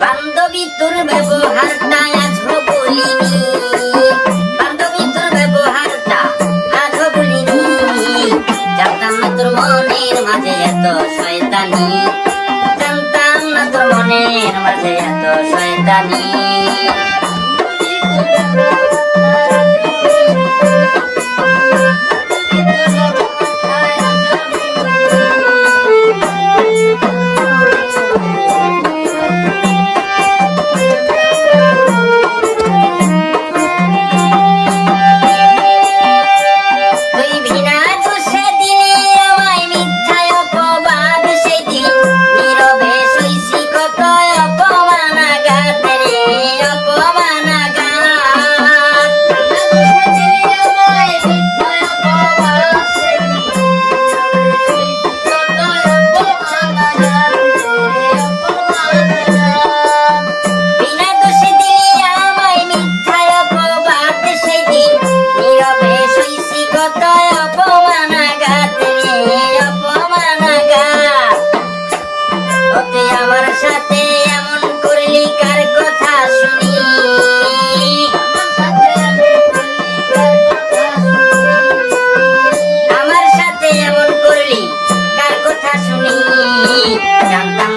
বান্ধবী তোর ব্যবহারটা আজও বলিনি বান্ধবী তোর ব্যবহারটা আজও বলিনি জানতাম না তোর মনের মাঝে এত শয়তানি। জানতাম না তোর মনের মাঝে এত শয়তানি।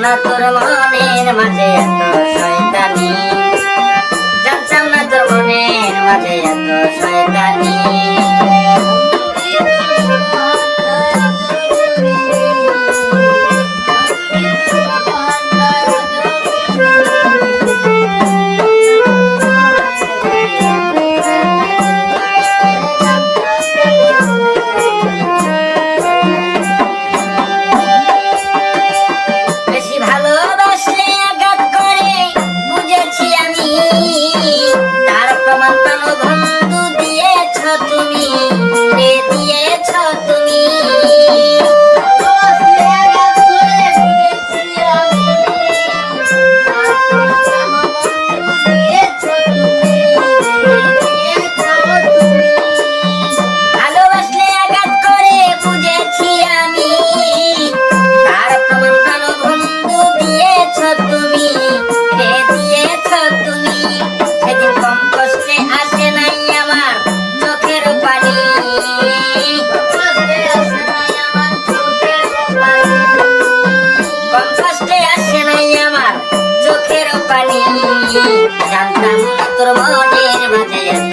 না তোর মনের মাঝে এত শয়তানি। জানতাম না তোর মনের মাঝে এত শয়তানি। জানতাম তোর মনের মাঝে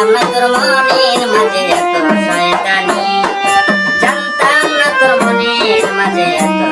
জানতাম না তোর মনের মাঝে এত শয়তানি। জানতাম না তোর মনের মাঝে এত